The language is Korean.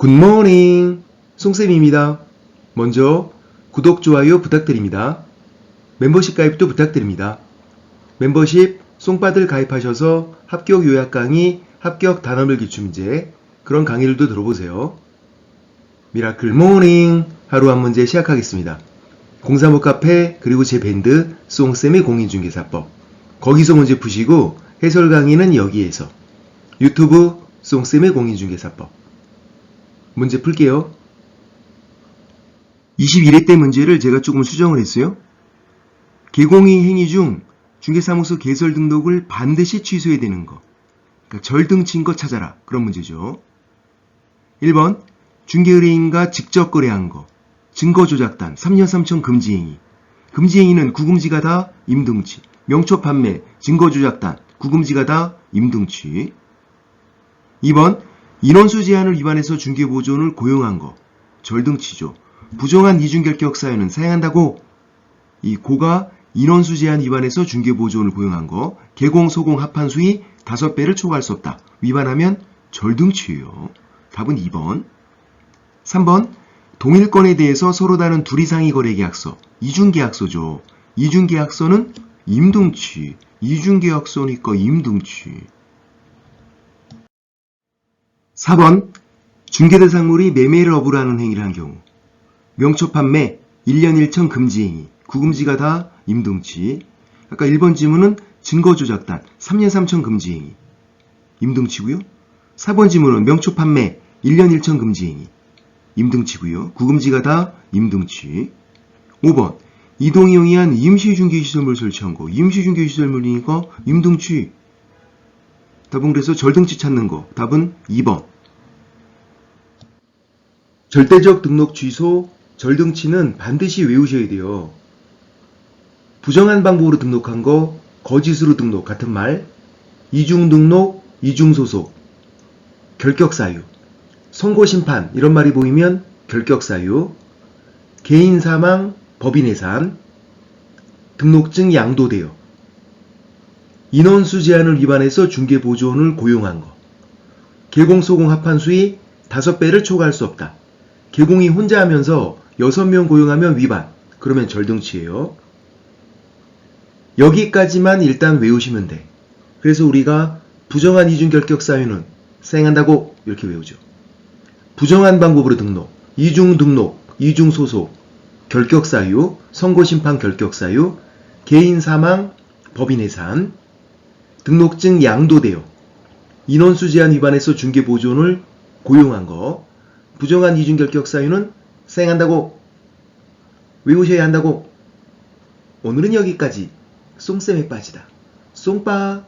굿모닝 송쌤입니다. 먼저 구독, 좋아요 부탁드립니다. 멤버십 가입도 부탁드립니다. 멤버십 송빠들 가입하셔서 합격 요약 강의, 합격 단어별 기출문제 그런 강의들도 들어보세요. 미라클 모닝 하루 한 문제 시작하겠습니다. 공사모 카페 그리고 제 밴드 송쌤의 공인중개사법 거기서 문제 푸시고 해설 강의는 여기에서 유튜브 송쌤의 공인중개사법 문제 풀게요. 21회 때 문제를 제가 조금 수정을 했어요. 개공의 행위 중 중개사무소 개설 등록을 반드시 취소해야 되는 거. 그러니까 절등 친거 찾아라. 그런 문제죠. 1번 중개의뢰인과 직접 거래한 거. 증거 조작단 3년 3천 금지 행위. 금지 행위는 구금지가 다 임등치. 명초 판매, 증거 조작단, 구금지가 다 임등치. 2번 인원수 제한을 위반해서 중개보존을 고용한 거. 절등치죠. 부정한 이중결격 사유는 사용한다고 이 고가 인원수 제한 위반해서 중개보존을 고용한 거. 개공, 소공, 합한 수위 5배를 초과할 수 없다. 위반하면 절등치예요. 답은 2번. 3번 동일권에 대해서 서로 다른 둘 이상의 거래 계약서. 이중계약서죠. 이중계약서는 임등치. 이중계약서니까 임등치. 4번 중개대상물이 매매를 업으로 하는 행위를 한 경우 명초 판매 1년 1천 금지 행위 구금지가 다 임등치. 아까 1번 지문은 증거 조작단 3년 3천 금지 행위 임등치고요. 4번 지문은 명초 판매 1년 1천 금지 행위 임등치고요. 구금지가 다 임등치. 5번 이동이 용이 한 임시중개시설물 설치한 거. 임시중개시설물이니까 임등치. 답은 그래서 절등치 찾는 거. 답은 2번. 절대적 등록 취소, 절등치는 반드시 외우셔야 돼요. 부정한 방법으로 등록한 거, 거짓으로 등록 같은 말, 이중 등록, 이중 소속, 결격 사유, 선고 심판 이런 말이 보이면 결격 사유, 개인 사망, 법인 해산, 등록증 양도되어 인원수 제한을 위반해서 중개보조원을 고용한 거. 개공, 소공 합한 수위 5배를 초과할 수 없다. 개공이 혼자 하면서 6명 고용하면 위반. 그러면 절등치예요. 여기까지만 일단 외우시면 돼. 그래서 우리가 부정한 이중결격 사유는 사용한다고 이렇게 외우죠. 부정한 방법으로 등록, 이중 등록, 이중 소속, 결격 사유, 선고 심판 결격 사유, 개인 사망, 법인 해산, 등록증 양도되어 인원수 제한 위반해서 중개 보존을 고용한 거 부정한 이중결격 사유는 사용한다고 외우셔야 한다고. 오늘은 여기까지. 송쌤에 빠지다. 송빠